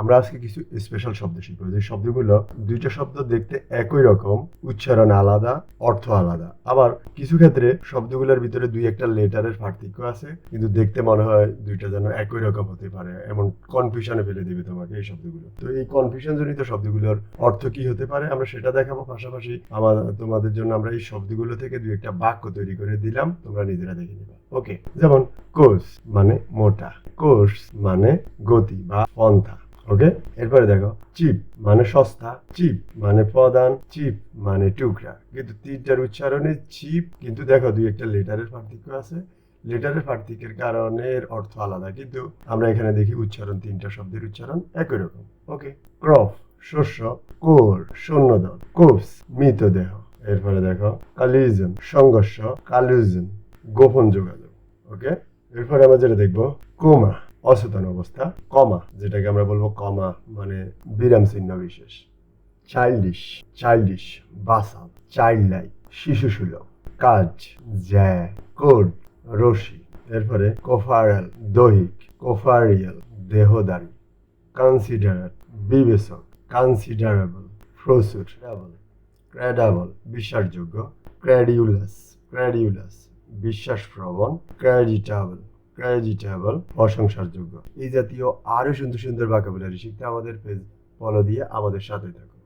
আমরা আজকে কিছু স্পেশাল শব্দ শিখব। যে শব্দগুলো দুইটা শব্দ দেখতে একই রকম, উচ্চারণ আলাদা, অর্থ আলাদা। আবার কিছু ক্ষেত্রে শব্দগুলোর ভিতরে দুই একটা লেটারের পার্থক্য আছে, কিন্তু দেখতে মনে হয় দুইটা যেন একই রকম হতে পারে, এমন কনফিউশনে ফেলে দিবে তোমাকে এই শব্দগুলো। তো এই কনফিউশন জনিত শব্দগুলোর অর্থ কি হতে পারে আমরা সেটা দেখাবো পাশাপাশি আমার, তোমাদের জন্য আমরা এই শব্দগুলো থেকে দুই একটা বাক্য তৈরি করে দিলাম, তোমরা নিজেরা দেখে নিবা। ওকে যেমন কোর্স মানে মোটা কোর্স মানে গতি বা পন্থা। ওকে? এরপরে দেখো, চিপ মানে সস্তা, চিপ মানে প্রদান চিপ মানে টুকরা। কিন্তু তিনটার উচ্চারণে চিপ, কিন্তু দেখো দুই একটা লেটারের পার্থক্য আছে। লেটারের পার্থক্যের কারণে এর অর্থ আলাদা, কিন্তু আমরা এখানে দেখি উচ্চারণ তিনটা শব্দের উচ্চারণ একই রকম। ওকে? ক্রপ শস্য, কোর শূন্যদল কোপস, মৃতদেহ। এরপরে দেখো, কালিজম, সংঘর্ষ, কালিজম, গোপন যোগাযোগ। ওকে? এরপরে আমরা যেটা দেখব, কোমা। অচেতন অবস্থা, কমা, যেটাকে আমরা বলব কমা মানে বিরাম চিহ্ন বিশেষ। চাইল্ডিশ চাইল্ডিশ বাসা চাইল্ড লাইক শিশু সুলভ কাজ, জ্যা কোড রশি, এরপরে কোফারেল, দৈহিক, কোফারিয়াল, দেহদারি কনসিডারেট বিবেচক কনসিডারেবল প্রচুর ক্রেডাবল বিশ্বাসযোগ্য ক্রেডিউলাস ক্রেডিউলাস বিশ্বাসপ্রবণ ক্রেডিটাবল ক্রেডিটেবল প্রশংসার যোগ্য এই জাতীয় আরও সুন্দর সুন্দর বাক্যাবলী শিখতে আমাদের পেজ ফলো দিয়ে আমাদের সাথে থাকুন।